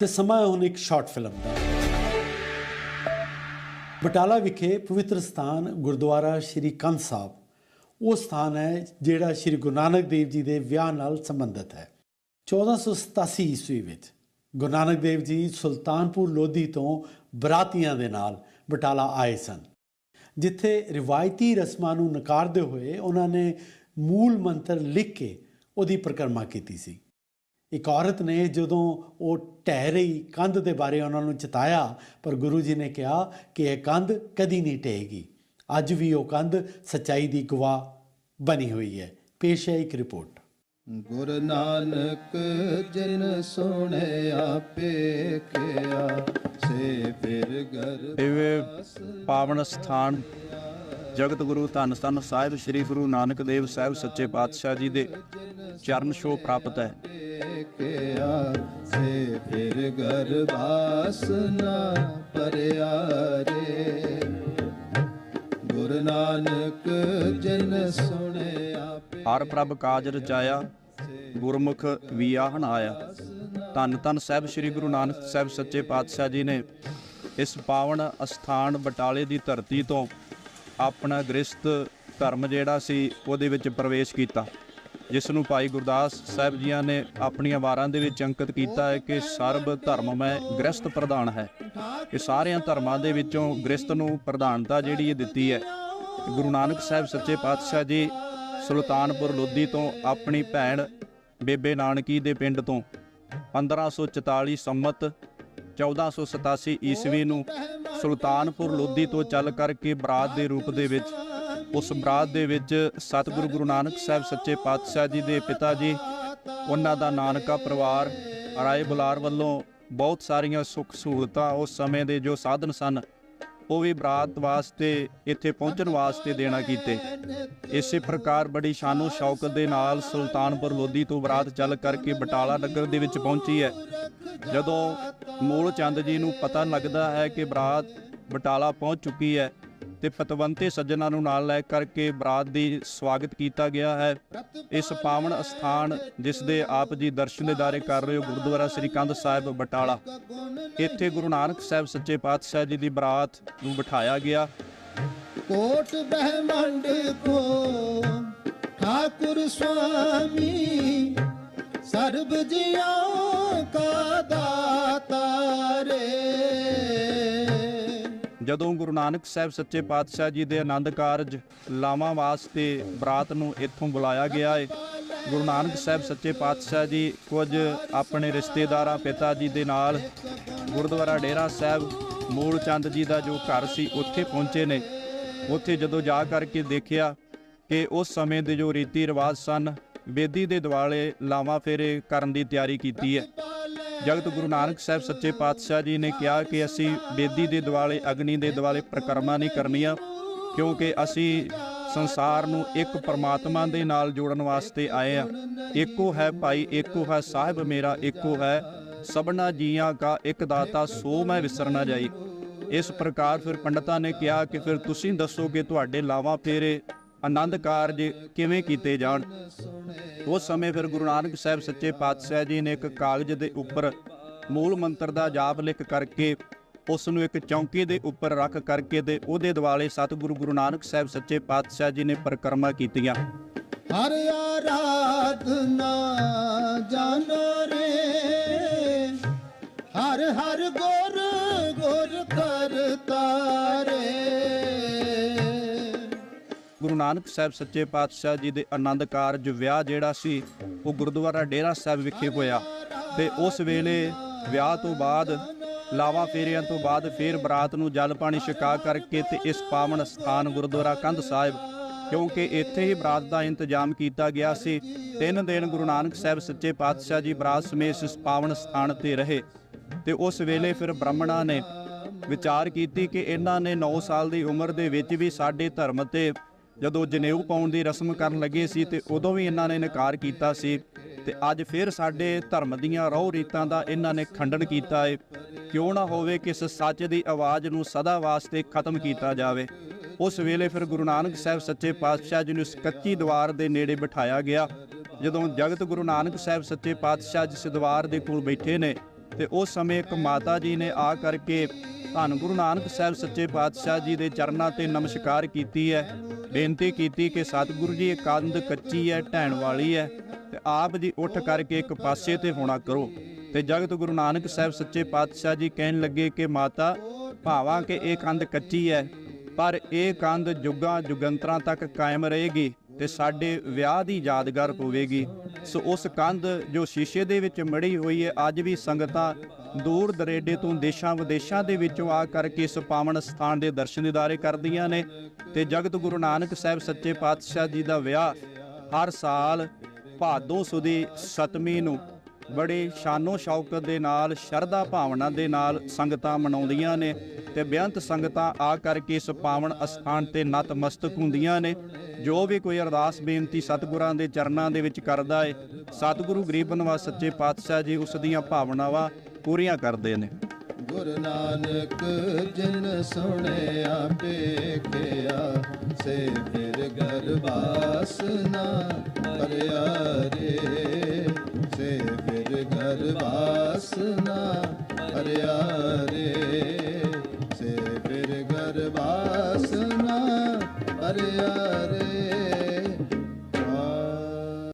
ਤੇ ਸਮਾਂ ਹੈ ਹੁਣ ਇੱਕ ਸ਼ਾਰਟ ਫਿਲਮ ਦਾ। ਬਟਾਲਾ ਵਿਖੇ ਪਵਿੱਤਰ ਸਥਾਨ ਗੁਰਦੁਆਰਾ ਸ਼੍ਰੀ ਕੰਧ ਸਾਹਿਬ, ਉਹ ਸਥਾਨ ਹੈ ਜਿਹੜਾ ਸ਼੍ਰੀ ਗੁਰੂ ਨਾਨਕ ਦੇਵ ਜੀ ਦੇ ਵਿਆਹ ਨਾਲ ਸੰਬੰਧਿਤ ਹੈ। 1487 ਈਸਵੀ ਵਿੱਚ ਗੁਰੂ ਨਾਨਕ ਦੇਵ ਜੀ ਸੁਲਤਾਨਪੁਰ ਲੋਧੀ ਤੋਂ ਬਰਾਤੀਆਂ ਦੇ ਨਾਲ ਬਟਾਲਾ ਆਏ ਸਨ, ਜਿੱਥੇ ਰਿਵਾਇਤੀ ਰਸਮਾਂ ਨੂੰ ਨਕਾਰਦੇ ਹੋਏ ਉਹਨਾਂ ਨੇ ਮੂਲ ਮੰਤਰ ਲਿਖ ਕੇ ਉਹਦੀ ਪ੍ਰਕਰਮਾ ਕੀਤੀ ਸੀ। ਇੱਕ ਔਰਤ ਨੇ ਜਦੋਂ ਉਹ ਢਹਿ ਰਹੀ ਕੰਧ ਦੇ ਬਾਰੇ ਉਹਨਾਂ ਨੂੰ ਚਿਤਾਇਆ ਪਰ ਗੁਰੂ ਜੀ ਨੇ ਕਿਹਾ ਕਿ ਇਹ ਕੰਧ ਕਦੀ ਨਹੀਂ ਢਹੇਗੀ। ਅੱਜ ਵੀ ਉਹ ਕੰਧ ਸਚਾਈ ਦੀ ਗਵਾਹ ਬਣੀ ਹੋਈ ਹੈ। ਪੇਸ਼ ਹੈ ਇੱਕ ਰਿਪੋਰਟ। ਗੁਰ ਨਾਨਕ ਜਿਨ ਸੁਣਿਆ ਪੇਖਿਆ ਸੇ ਫਿਰ ਗਰ ਇਹ ਪਾਵਨ ਸਥਾਨ ਜਗਤ ਗੁਰੂ ਧੰਨ ਧੰਨ ਸਾਹਿਬ ਸ੍ਰੀ ਗੁਰੂ ਨਾਨਕ ਦੇਵ ਸਾਹਿਬ ਸੱਚੇ ਪਾਤਸ਼ਾਹ ਜੀ ਦੇ ਚਰਨ ਛੋਹ ਪ੍ਰਾਪਤ ਹੈ। ਪੇਖਿਆ ਸੇ ਫਿਰ ਗਰ ਬਾਸਨਾ ਪਰਿਆ ਰੇ। ਨਾਨਕ ਜਿਨ ਸੁਣਿਆ ਹਰ ਪ੍ਰਭ ਕਾਜ ਰਚਾਇਆ ਗੁਰਮੁਖ ਵੀਆਹਣ ਆਇਆ ਧੰਨ ਧੰਨ ਸਾਹਿਬ ਸ੍ਰੀ ਗੁਰੂ ਨਾਨਕ ਸਾਹਿਬ ਸੱਚੇ ਪਾਤਸ਼ਾਹ ਜੀ ਨੇ ਇਸ ਪਾਵਨ ਅਸਥਾਨ ਬਟਾਲੇ ਦੀ ਧਰਤੀ ਤੋਂ ਆਪਣਾ ਗ੍ਰਸਤ ਧਰਮ ਜਿਹੜਾ ਸੀ, ਉਹਦੇ ਵਿੱਚ ਪ੍ਰਵੇਸ਼ ਕੀਤਾ। ਜਿਸ ਨੂੰ ਭਾਈ ਗੁਰਦਾਸ ਸਾਹਿਬ ਜੀਆਂ ਨੇ ਆਪਣੀਆਂ ਵਾਰਾਂ ਦੇ ਵਿੱਚ ਅੰਕਿਤ ਕੀਤਾ ਹੈ ਕਿ ਸਰਬ ਧਰਮ ਮੈਂ ਗ੍ਰਸਤ ਪ੍ਰਧਾਨ ਹੈ। ਕਿ ਸਾਰਿਆਂ ਧਰਮਾਂ ਦੇ ਵਿੱਚੋਂ ਗ੍ਰਸਤ ਨੂੰ ਪ੍ਰਧਾਨਤਾ ਜਿਹੜੀ ਇਹ ਦਿੱਤੀ ਹੈ। ਗੁਰੂ ਨਾਨਕ ਸਾਹਿਬ ਸੱਚੇ ਪਾਤਸ਼ਾਹ ਜੀ ਸੁਲਤਾਨਪੁਰ ਲੋਧੀ ਤੋਂ ਆਪਣੀ ਭੈਣ ਬੇਬੇ ਨਾਨਕੀ ਦੇ ਪਿੰਡ ਤੋਂ 1544 ਸੰਮਤ 1487 ਈਸਵੀ ਨੂੰ ਸੁਲਤਾਨਪੁਰ ਲੋਧੀ ਤੋਂ ਚੱਲ ਕਰਕੇ ਬਰਾਤ ਦੇ ਰੂਪ ਦੇ ਵਿੱਚ ਉਸ ਬਰਾਤ ਦੇ ਵਿੱਚ ਸਤਿਗੁਰੂ ਗੁਰੂ ਨਾਨਕ ਸਾਹਿਬ ਸੱਚੇ ਪਾਤਸ਼ਾਹ ਜੀ ਦੇ ਪਿਤਾ ਜੀ, ਉਹਨਾਂ ਦਾ ਨਾਨਕਾ ਪਰਿਵਾਰ, ਰਾਏ ਬੁਲਾਰ ਵੱਲੋਂ ਬਹੁਤ ਸਾਰੀਆਂ ਸੁੱਖ ਸਹੂਲਤਾਂ ਉਸ ਸਮੇਂ ਦੇ ਜੋ ਸਾਧਨ ਸਨ, ਉਹ ਵੀ ਬਰਾਤ ਵਾਸਤੇ, ਇੱਥੇ ਪਹੁੰਚਣ ਵਾਸਤੇ ਦੇਣਾ ਕੀਤੇ। ਇਸੇ ਪ੍ਰਕਾਰ ਬੜੀ ਸ਼ਾਨੋ ਸ਼ੌਕਤ ਦੇ ਨਾਲ ਸੁਲਤਾਨਪੁਰ ਲੋਧੀ ਤੋਂ ਬਰਾਤ ਚੱਲ ਕਰਕੇ ਬਟਾਲਾ ਨਗਰ ਦੇ ਵਿੱਚ ਪਹੁੰਚੀ ਹੈ। ਜਦੋਂ ਮੂਲ ਚੰਦ ਜੀ ਨੂੰ ਪਤਾ ਲੱਗਦਾ ਹੈ ਕਿ ਬਰਾਤ ਬਟਾਲਾ ਪਹੁੰਚ ਚੁੱਕੀ ਹੈ ਤੇ ਪਤਵੰਤੇ ਸੱਜਣਾ ਨੂੰ ਨਾਲ ਲੈ ਕਰਕੇ ਬਰਾਤ ਦੀ ਸਵਾਗਤ ਕੀਤਾ ਗਿਆ ਹੈ। ਇਸ ਪਾਵਨ ਅਸਥਾਨ, ਜਿਸ ਦੇ ਆਪ ਜੀ ਦਰਸ਼ਨ ਦਿਦਾਰੇ ਕਰ ਰਹੇ ਹੋ, ਗੁਰਦੁਆਰਾ ਸ੍ਰੀ ਕੰਧ ਸਾਹਿਬ, ਬਟਾਲਾ। ਇੱਥੇ ਗੁਰੂ ਨਾਨਕ ਸਾਹਿਬ ਸੱਚੇ ਪਾਤਸ਼ਾਹ ਜੀ ਦੀ ਬਰਾਤ ਨੂੰ ਬਿਠਾਇਆ ਗਿਆ। ਕੋਟ ਬ੍ਰਹਮੰਡ ਕੋ ਠਾਕੁਰ ਸੁਆਮੀ, ਸਰਬ ਜੀਆਂ ਕਾ ਦਾਤਾ ਰੇ। ਜਦੋਂ ਗੁਰੂ ਨਾਨਕ ਸਾਹਿਬ ਸੱਚੇ ਪਾਤਸ਼ਾਹ ਜੀ ਦੇ ਆਨੰਦ ਕਾਰਜ ਲਾਵਾਂ ਵਾਸਤੇ ਬਰਾਤ ਨੂੰ ਇੱਥੋਂ ਬੁਲਾਇਆ ਗਿਆ ਹੈ ਗੁਰੂ ਨਾਨਕ ਸਾਹਿਬ ਸੱਚੇ ਪਾਤਸ਼ਾਹ ਜੀ ਕੁਝ ਆਪਣੇ ਰਿਸ਼ਤੇਦਾਰਾਂ, ਪਿਤਾ ਜੀ ਦੇ ਨਾਲ ਗੁਰਦੁਆਰਾ ਡੇਰਾ ਸਾਹਿਬ ਮੂਲ ਚੰਦ ਜੀ ਦਾ ਜੋ ਘਰ ਸੀ, ਉੱਥੇ ਪਹੁੰਚੇ ਨੇ। ਉੱਥੇ ਜਦੋਂ ਜਾ ਕਰਕੇ ਦੇਖਿਆ ਕਿ ਉਸ ਸਮੇਂ ਦੇ ਜੋ ਰੀਤੀ ਰਿਵਾਜ ਸਨ, ਬੇਦੀ ਦੇ ਦਿਵਾਲੇ ਲਾਵਾਂ ਫੇਰੇ ਕਰਨ ਦੀ ਤਿਆਰੀ ਕੀਤੀ ਹੈ। ਜਗਤ ਗੁਰੂ ਨਾਨਕ ਸਾਹਿਬ ਸੱਚੇ ਪਾਤਸ਼ਾਹ ਜੀ ਨੇ ਕਿਹਾ ਕਿ ਅਸੀਂ ਬੇਦੀ ਦੇ ਦਿਵਾਲੇ, ਅਗਨੀ ਦੇ ਦਿਵਾਲੇ ਪ੍ਰਕਰਮਾ ਨਹੀਂ ਕਰਨੀਆਂ, ਕਿਉਂਕਿ ਅਸੀਂ ਸੰਸਾਰ ਨੂੰ ਇੱਕ ਪਰਮਾਤਮਾ ਦੇ ਨਾਲ ਜੋੜਨ ਵਾਸਤੇ ਆਏ ਆ ਇੱਕੋ ਹੈ ਭਾਈ, ਇੱਕੋ ਹੈ ਸਾਹਿਬ ਮੇਰਾ, ਇੱਕੋ ਹੈ ਸਭਨਾ ਜੀਆਂ ਕਾ ਇੱਕ ਦਾਤਾ, ਸੋ ਮੈਂ ਵਿਸਰਨਾ ਜਾਈ। ਇਸ ਪ੍ਰਕਾਰ ਫਿਰ ਪੰਡਤਾਂ ਨੇ ਕਿਹਾ ਕਿ ਫਿਰ ਤੁਸੀਂ ਦੱਸੋ ਕਿ ਤੁਹਾਡੇ ਲਾਵਾਂ ਫੇਰੇ ਆਨੰਦ ਕਾਰਜ ਕਿਵੇਂ ਕੀਤੇ ਜਾਣ? ਉਸ ਸਮੇਂ ਫਿਰ ਗੁਰੂ ਨਾਨਕ ਸਾਹਿਬ ਸੱਚੇ ਪਾਤਸ਼ਾਹ ਜੀ ਨੇ ਇੱਕ ਕਾਗਜ਼ ਦੇ ਉੱਪਰ ਮੂਲ ਮੰਤਰ ਦਾ ਜਾਪ ਲਿਖ ਕਰਕੇ ਉਸ ਨੂੰ ਇੱਕ ਚੌਂਕੀ ਦੇ ਉੱਪਰ ਰੱਖ ਕਰਕੇ ਤੇ ਉਹਦੇ ਦਿਵਾਲੇ ਸਤਿਗੁਰੂ ਗੁਰੂ ਨਾਨਕ ਸਾਹਿਬ ਸੱਚੇ ਪਾਤਸ਼ਾਹ ਜੀ ਨੇ ਪਰਿਕਰਮਾ ਕੀਤੀਆਂ। ਹਰ ਆਰਾਧਨਾ ਜਾਣੋ ਰੇ, ਹਰ ਹਰ ਗੁਰ ਗੁਰ ਕਰਤਾ ਰੇ। ਗੁਰੂ ਨਾਨਕ ਸਾਹਿਬ ਸੱਚੇ ਪਾਤਸ਼ਾਹ ਜੀ ਦੇ ਆਨੰਦ ਕਾਰਜ ਵਿਆਹ ਜਿਹੜਾ ਸੀ, ਉਹ ਗੁਰਦੁਆਰਾ ਡੇਰਾ ਸਾਹਿਬ ਵਿਖੇ ਹੋਇਆ। ਤੇ ਉਸ ਵੇਲੇ ਵਿਆਹ ਤੋਂ ਬਾਅਦ, ਲਾਵਾ ਫੇਰਿਆਂ ਤੋਂ ਬਾਅਦ ਫੇਰ ਬਰਾਤ ਨੂੰ ਜਲ ਪਾਣੀ ਛਕਾ ਕਰਕੇ ਤੇ ਇਸ ਪਾਵਨ ਸਥਾਨ ਗੁਰਦੁਆਰਾ ਕੰਧ ਸਾਹਿਬ, ਕਿਉਂਕਿ ਇੱਥੇ ਹੀ ਬਰਾਤ ਦਾ ਇੰਤਜ਼ਾਮ ਕੀਤਾ ਗਿਆ ਸੀ। ਤਿੰਨ ਦਿਨ ਗੁਰੂ ਨਾਨਕ ਸਾਹਿਬ ਸੱਚੇ ਪਾਤਸ਼ਾਹ ਜੀ ਬਰਾਤ ਸਮੇਤ ਇਸ ਪਾਵਨ ਸਥਾਨ ਤੇ ਰਹੇ। ਤੇ ਉਸ ਵੇਲੇ ਫਿਰ ਬ੍ਰਾਹਮਣਾਂ ਨੇ ਵਿਚਾਰ ਕੀਤੀ ਕਿ ਇਹਨਾਂ ਨੇ 9 ਸਾਲ ਦੀ ਉਮਰ ਦੇ ਵਿੱਚ ਵੀ ਸਾਡੇ ਧਰਮ ਤੇ ਜਦੋਂ ਜਨੇਊ ਪਾਉਣ ਦੀ ਰਸਮ ਕਰਨ ਲੱਗੇ ਸੀ ਤੇ ਉਦੋਂ ਵੀ ਇਹਨਾਂ ਨੇ ਇਨਕਾਰ ਕੀਤਾ ਸੀ ਤੇ ਅੱਜ ਫਿਰ ਸਾਡੇ ਧਰਮ ਦੀਆਂ ਰੋਹ ਰੀਤਾਂ ਦਾ ਇਹਨਾਂ ਨੇ ਖੰਡਨ ਕੀਤਾ ਹੈ ਕਿਉਂ ਨਾ ਹੋਵੇ ਕਿ ਇਸ ਸੱਚ ਦੀ ਆਵਾਜ਼ ਨੂੰ ਸਦਾ ਵਾਸਤੇ ਖਤਮ ਕੀਤਾ ਜਾਵੇ। ਉਸ ਵੇਲੇ ਫਿਰ ਗੁਰੂ ਨਾਨਕ ਸਾਹਿਬ ਸੱਚੇ ਪਾਤਸ਼ਾਹ ਜੀ ਨੂੰ ਇਸ ਕੱਚੀ ਦੀਵਾਰ ਦੇ ਨੇੜੇ ਬਿਠਾਇਆ ਗਿਆ। ਜਦੋਂ ਜਗਤ ਗੁਰੂ ਨਾਨਕ ਸਾਹਿਬ ਸੱਚੇ ਪਾਤਸ਼ਾਹ ਜਿਸ ਦੀਵਾਰ ਦੇ ਕੋਲ ਬੈਠੇ ਨੇ ਤੇ ਉਸ ਸਮੇਂ ਇੱਕ ਮਾਤਾ ਜੀ ਨੇ ਆ ਕਰਕੇ ਧੰਨ ਗੁਰੂ ਨਾਨਕ ਸਾਹਿਬ ਸੱਚੇ ਪਾਤਸ਼ਾਹ ਜੀ ਦੇ ਚਰਨਾਂ ਤੇ ਨਮਸਕਾਰ ਕੀਤੀ ਹੈ। ਬੇਨਤੀ ਕੀਤੀ ਕਿ ਸਤਿਗੁਰੂ ਜੀ ਇਹ ਕੰਧ ਕੱਚੀ ਹੈ, ਢਹਿਣ ਵਾਲੀ ਹੈ ਤੇ ਆਪ ਜੀ ਉੱਠ ਕਰਕੇ ਇੱਕ ਪਾਸੇ ਤੇ ਹੋਣਾ ਕਰੋ। ਤੇ ਜਗਤ ਗੁਰੂ ਨਾਨਕ ਸਾਹਿਬ ਸੱਚੇ ਪਾਤਸ਼ਾਹ ਜੀ ਕਹਿਣ ਲੱਗੇ ਕਿ ਮਾਤਾ, ਭਾਵਾਂ ਕਿ ਇਹ ਕੰਧ ਕੱਚੀ ਹੈ, ਪਰ ਇਹ ਕੰਧ ਜੁਗਾਂ ਜੁਗੰਤਰਾਂ ਤੱਕ ਕਾਇਮ ਰਹੇਗੀ। ਤੇ ਸਾਡੇ ਵਿਆਹ ਦੀ ਯਾਦਗਾਰ ਹੋਵੇਗੀ ਸੋ ਉਸ ਕੰਧ ਜੋ ਸ਼ੀਸ਼ੇ ਦੇ ਵਿੱਚ ਮੜੀ ਹੋਈ ਹੈ, ਅੱਜ ਵੀ ਸੰਗਤਾਂ ਦੂਰ ਦਰੇਡੇ ਤੋਂ ਦੇਸ਼ਾਂ ਵਿਦੇਸ਼ਾਂ ਦੇ ਵਿੱਚੋਂ ਆ ਕਰਕੇ ਇਸ ਪਾਵਨ ਸਥਾਨ ਦੇ ਦਰਸ਼ਨ ਦਿਦਾਰੇ ਕਰਦੀਆਂ ਨੇ। ਤੇ ਜਗਤ ਗੁਰੂ ਨਾਨਕ ਸਾਹਿਬ ਸੱਚੇ ਪਾਤਸ਼ਾਹ ਜੀ ਦਾ ਵਿਆਹ ਹਰ ਸਾਲ ਭਾਦੋਂ ਸੁਦੀ ਸਤਮੀ ਨੂੰ ਬੜੇ ਸ਼ਾਨੋ ਸ਼ੌਕਤ ਦੇ ਨਾਲ, ਸ਼ਰਧਾ ਭਾਵਨਾ ਦੇ ਨਾਲ ਸੰਗਤਾਂ ਮਨਾਉਂਦੀਆਂ ਨੇ ਤੇ ਬੇਅੰਤ ਸੰਗਤਾਂ ਆ ਕਰਕੇ ਇਸ ਪਾਵਨ ਅਸਥਾਨ ਤੇ ਨਤਮਸਤਕ ਹੁੰਦੀਆਂ ਨੇ। ਜੋ ਵੀ ਕੋਈ ਅਰਦਾਸ ਬੇਨਤੀ ਸਤਿਗੁਰਾਂ ਦੇ ਚਰਨਾਂ ਦੇ ਵਿੱਚ ਕਰਦਾ ਏ, ਸਤਿਗੁਰੂ ਗਰੀਬ ਨਿਵਾਸ ਸੱਚੇ ਪਾਤਸ਼ਾਹ ਜੀ ਉਸ ਦੀਆਂ ਭਾਵਨਾਵਾਂ ਪੂਰੀਆਂ ਕਰਦੇ ਨੇ। ਗੁਰੂ ਨਾਨਕ ਜਿਨ ਸੁਣਿਆ ਪੇਖਿਆ ਸੇ ਫਿਰ ਗਰਬਾਸ ਨਾ ਭਰਿਆ ਰੇ। ਸੇ ਫਿਰ ਗਰਬਾਸ ਨਾ ਭਰਿਆ ਰੇ ਸੇ ਫਿਰ ਗਰਬਾਸ ਨਾ ਭਰਿਆ